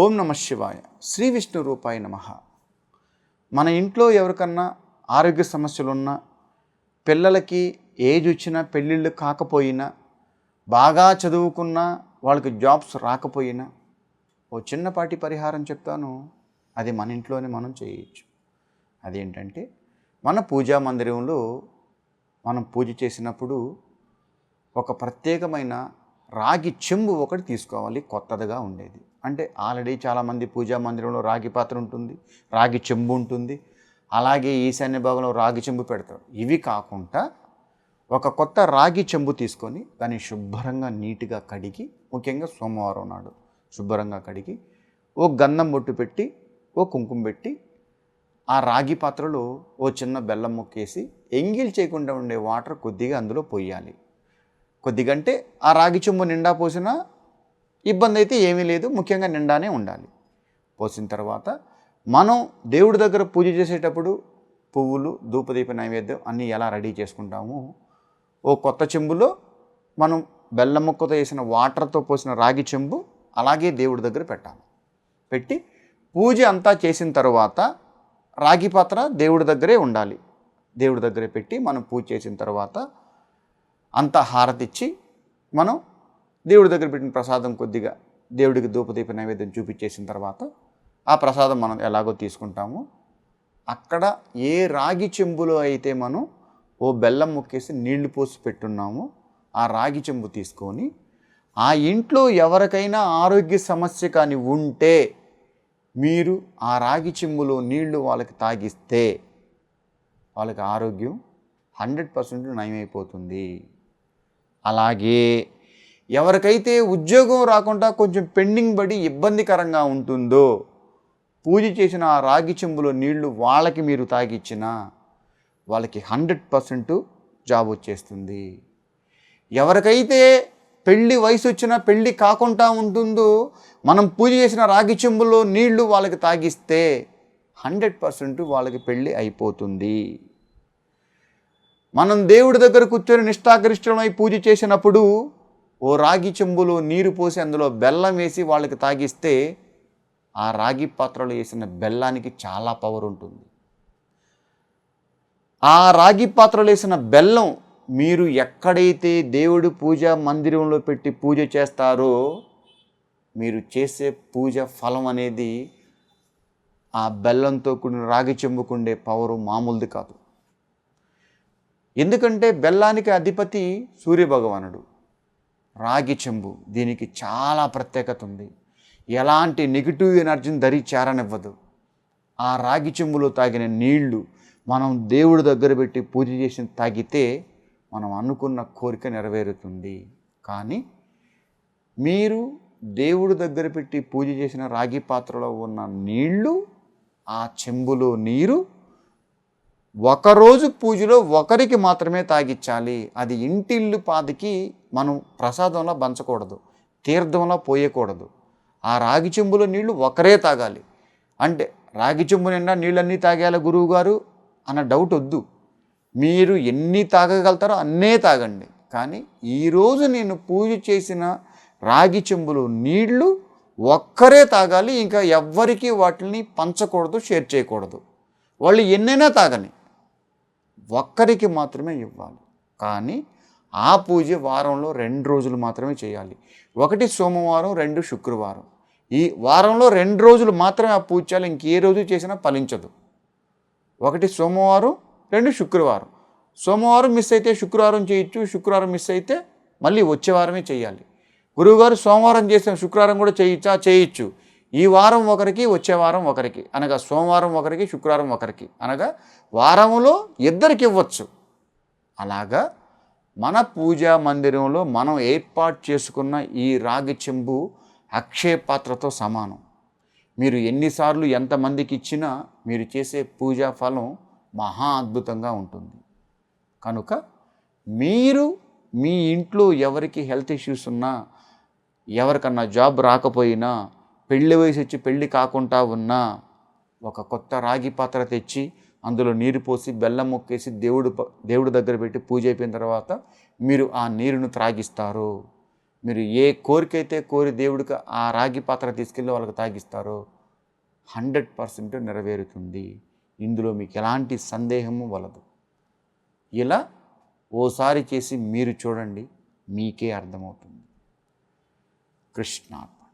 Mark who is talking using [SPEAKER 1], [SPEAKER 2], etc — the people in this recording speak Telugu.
[SPEAKER 1] ఓం నమ శివాయ. శ్రీ విష్ణు రూపాయ నమ. మన ఇంట్లో ఎవరికన్నా ఆరోగ్య సమస్యలు ఉన్నా పిల్లలకి ఏజ్ వచ్చినా పెళ్ళిళ్ళు కాకపోయినా బాగా చదువుకున్నా వాళ్ళకి జాబ్స్ రాకపోయినా ఓ చిన్నపాటి పరిహారం చెప్తాను. అది మన ఇంట్లోనే మనం చేయొచ్చు. అదేంటంటే మన పూజా మందిరంలో మనం పూజ చేసినప్పుడు ఒక ప్రత్యేకమైన రాగి చెంబు ఒకటి తీసుకోవాలి కొత్తదిగా ఉండేది. అంటే ఆల్రెడీ చాలామంది పూజా మందిరంలో రాగి పాత్ర ఉంటుంది రాగి చెంబు ఉంటుంది. అలాగే ఈశాన్య భాగంలో రాగి చెంబు పెడతారు. ఇవి కాకుండా ఒక కొత్త రాగి చెంబు తీసుకొని దాన్ని శుభ్రంగా నీట్గా కడిగి ముఖ్యంగా సోమవారం నాడు శుభ్రంగా కడిగి ఓ గంధం బొట్టు పెట్టి ఓ కుంకుమ పెట్టి ఆ రాగి పాత్రలో ఓ చిన్న బెల్లం ముక్కేసి ఎంగిల్ చేయకుండా ఉండే వాటర్ కొద్దిగా అందులో పోయాలి. కొద్దిగంటే ఆ రాగి చెంబు నిండా పోసినా ఇబ్బంది అయితే ఏమీ లేదు ముఖ్యంగా నిండానే ఉండాలి. పోసిన తర్వాత మనం దేవుడి దగ్గర పూజ చేసేటప్పుడు పువ్వులు ధూపదీప నైవేద్యం అన్నీ ఎలా రెడీ చేసుకుంటామో ఓ కొత్త చెంబులో మనం బెల్లం ముక్కతో వేసిన వాటర్తో పోసిన రాగి చెంబు అలాగే దేవుడి దగ్గర పెట్టాలి. పెట్టి పూజ అంతా చేసిన తర్వాత రాగి పాత్ర దేవుడి దగ్గరే ఉండాలి. దేవుడి దగ్గరే పెట్టి మనం పూజ చేసిన తర్వాత అంతా హారతిచ్చి మనం దేవుడి దగ్గర పెట్టిన ప్రసాదం కొద్దిగా దేవుడికి ధూపదీప నైవేద్యం చూపించేసిన తర్వాత ఆ ప్రసాదం మనం ఎలాగో తీసుకుంటామో. అక్కడ ఏ రాగి చెంబులో అయితే మనం ఓ బెల్లం ముక్కేసి నీళ్ళు పోసి పెట్టున్నామో ఆ రాగి చెంబు తీసుకొని ఆ ఇంట్లో ఎవరికైనా ఆరోగ్య సమస్య కానీ ఉంటే మీరు ఆ రాగి చెంబులో నీళ్ళు వాళ్ళకి తాగిస్తే వాళ్ళకి ఆరోగ్యం హండ్రెడ్ పర్సెంట్ నయమైపోతుంది. అలాగే ఎవరికైతే ఉద్యోగం రాకుండా కొంచెం పెండింగ్ పడి ఇబ్బందికరంగా ఉంటుందో పూజ చేసిన ఆ రాగి చెంబులో నీళ్ళు వాళ్ళకి మీరు తాగిచ్చినా వాళ్ళకి హండ్రెడ్ పర్సెంట్ జాబ్ వచ్చేస్తుంది. ఎవరికైతే పెళ్ళి వయసు వచ్చినా పెళ్ళి కాకుండా ఉంటుందో మనం పూజ చేసిన రాగి చెంబులో నీళ్ళు వాళ్ళకి తాగిస్తే హండ్రెడ్ పర్సెంట్ వాళ్ళకి పెళ్ళి అయిపోతుంది. మనం దేవుడి దగ్గర కూర్చొని నిష్ఠాగరిష్టమై పూజ చేసినప్పుడు ఓ రాగి చెంబులో నీరు పోసి అందులో బెల్లం వేసి వాళ్ళకి తాగిస్తే ఆ రాగి పాత్రలో వేసిన బెల్లానికి చాలా పవర్ ఉంటుంది. ఆ రాగి పాత్రలో వేసిన బెల్లం మీరు ఎక్కడైతే దేవుడు పూజ మందిరంలో పెట్టి పూజ చేస్తారో మీరు చేసే పూజ ఫలం అనేది ఆ బెల్లంతో కూడిన రాగి చెంబుకుండే పవరు మామూలుది కాదు. ఎందుకంటే బెల్లానికి అధిపతి సూర్యభగవానుడు. రాగి చెంబు దీనికి చాలా ప్రత్యేకత ఉంది. ఎలాంటి నెగిటివ్ ఎనర్జీని దరి చేరనివ్వదు. ఆ రాగి చెంబులో తాగిన నీళ్ళు మనం దేవుడి దగ్గర పెట్టి పూజ చేసి తాగితే మనం అనుకున్న కోరిక నెరవేరుతుంది. కానీ మీరు దేవుడి దగ్గర పెట్టి పూజ చేసిన రాగి పాత్రలో ఉన్న నీళ్ళు ఆ చెంబులో నీరు ఒకరోజు పూజలో ఒకరికి మాత్రమే తాగిచ్చాలి. అది ఇంటిల్లు పాదికి మనం ప్రసాదంలో పంచకూడదు తీర్థంలో పోయకూడదు. ఆ రాగి చెంబులో నీళ్ళు ఒకరే తాగాలి. అంటే రాగి చెంబు నిండా నీళ్ళన్నీ తాగేలా గురువు గారు అన్న డౌట్ వద్దు. మీరు ఎన్ని తాగగలుగుతారో అన్నే తాగండి. కానీ ఈరోజు నేను పూజ చేసిన రాగి చెంబులో నీళ్ళు ఒక్కరే తాగాలి. ఇంకా ఎవ్వరికీ వాటిని పంచకూడదు షేర్ చేయకూడదు. వాళ్ళు ఎన్నైనా తాగని. ఒక్కరికి మాత్రమే ఇవ్వాలి. కానీ ఆ పూజ వారంలో రెండు రోజులు మాత్రమే చేయాలి. ఒకటి సోమవారం రెండు శుక్రవారం. ఈ వారంలో రెండు రోజులు మాత్రమే ఆ పూజ చేయాలి. ఇంకే రోజు చేసినా ఫలించదు. ఒకటి సోమవారం రెండు శుక్రవారం. సోమవారం మిస్ అయితే శుక్రవారం చేయొచ్చు శుక్రవారం మిస్ అయితే మళ్ళీ వచ్చే వారమే చేయాలి. గురువుగారు సోమవారం చేసిన శుక్రవారం కూడా చేయొచ్చా చేయొచ్చు. ఈ వారం ఒకరికి వచ్చే వారం ఒకరికి అనగా సోమవారం ఒకరికి శుక్రవారం ఒకరికి అనగా వారంలో ఇద్దరికి ఇవ్వచ్చు. అలాగా మన పూజా మందిరంలో మనం ఏర్పాటు చేసుకున్న ఈ రాగి చెంబు అక్షయ పాత్రతో సమానం. మీరు ఎన్నిసార్లు ఎంతమందికి ఇచ్చినా మీరు చేసే పూజా ఫలం మహా అద్భుతంగా ఉంటుంది. కనుక మీరు మీ ఇంట్లో ఎవరికి హెల్త్ ఇష్యూస్ ఉన్నా ఎవరికన్నా జాబ్ రాకపోయినా పెళ్ళి వయసు వచ్చి పెళ్ళి కాకుండా ఉన్నా ఒక కొత్త రాగి పాత్ర తెచ్చి అందులో నీరు పోసి బెల్లం మొక్కేసి దేవుడు దేవుడి దగ్గర పెట్టి పూజ అయిపోయిన తర్వాత మీరు ఆ నీరును త్రాగిస్తారు. మీరు ఏ కోరిక అయితే కోరి దేవుడికి ఆ రాగి పాత్ర తీసుకెళ్ళి వాళ్ళకి తాగిస్తారో హండ్రెడ్ పర్సెంట్ నెరవేరుతుంది. ఇందులో మీకు ఎలాంటి సందేహము వలదు. ఇలా ఓసారి చేసి మీరు చూడండి మీకే అర్థమవుతుంది. కృష్ణ